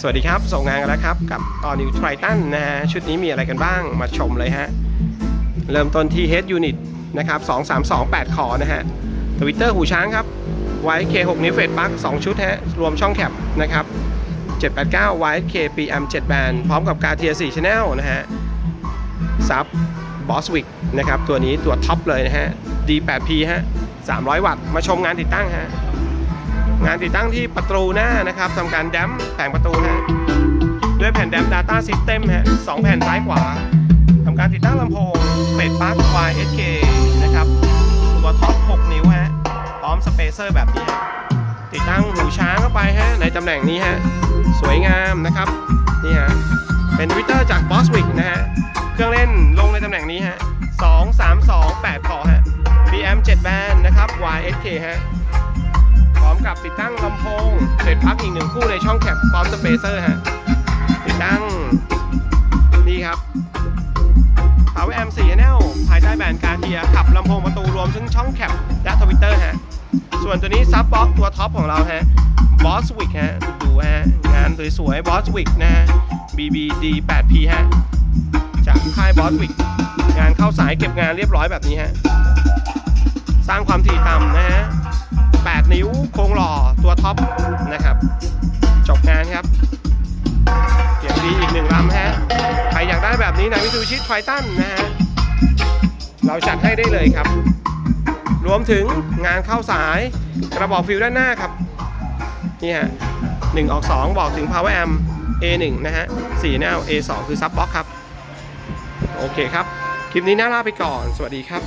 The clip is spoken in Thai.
สวัสดีครับ ส่งงานกันแล้วครับ กับ All New Triton นะฮะ ชุดนี้มีอะไรกันบ้างมาชมเลยฮะ เริ่มต้นที่ Head Unit นะครับ 2328คอนะฮะทวิตเตอร์หูช้างครับ YK 6 นิ้วเฟสปลั๊ก2ชุดฮะ รวมช่องแคปนะครับ 789 YK PM 7 band พร้อมกับการ Tier 4 Channel นะฮะ ซับ Boswick นะครับ ตัวนี้ตัวท็อปเลยนะฮะ D8P ฮะ 300 วัตต์ มาชมงานติดตั้งฮะ งานติดตั้งที่ประตูหน้านะครับทำการแดมแผงประตูฮะด้วยแผ่นแดม Data System ฮะสองแผ่นซ้ายขวาทำการติดตั้งลำโพงเฟดปลั๊ก YSK นะครับตัวท็อป 6 นิ้วฮะพร้อมสเปเซอร์แบบนี้ ติดตั้งหูช้างเข้าไปฮะในตำแหน่งนี้ฮะสวยงามนะครับนี่ฮะเป็นวิเตอร์จาก Boswick นะฮะเครื่องเล่นลงในตำแหน่งนี้ฮะ2 3 2 8คอฮะ BM 7 band นะครับ YSK ฮะพร้อม กับติดตั้งลำโพงเสร็จพักอีกหนึ่งคู่ในช่องแคปพร้อมสเปเซอร์ฮะติดตั้งนี่ครับ Power Amp 4 Channel ภายใต้แบรนด์การเทียขับลำโพงประตูรวมถึงช่องแคปและทวิตเตอร์ฮะ ส่วนตัวนี้ซับบ็อกตัวท็อปของเราฮะ Boswick ฮะ ดูฮะ งานสวยๆ Boswick นะฮะ BBD 8P ฮะ จากค่าย Boswick งานเข้าสายเก็บงานเรียบร้อยแบบนี้ฮะ สร้างความถี่ต่ำนะฮะ ท็อปนะครับ จบงานครับเกียรดีอีกหนึ่งลำฮะใครอยากได้แบบนี้นะวิทูชิตไททันนะฮะเราจัดให้ได้เลยครับ รวมถึงงานเข้าสายกระบอกฟิวด้านหน้าครับนี่ฮะ1ออก2บอกถึง Power Amp A1 นะฮะ4แนว A2 คือซับบ็อกครับ โอเคครับ คลิปนี้น่าลาไปก่อน สวัสดีครับ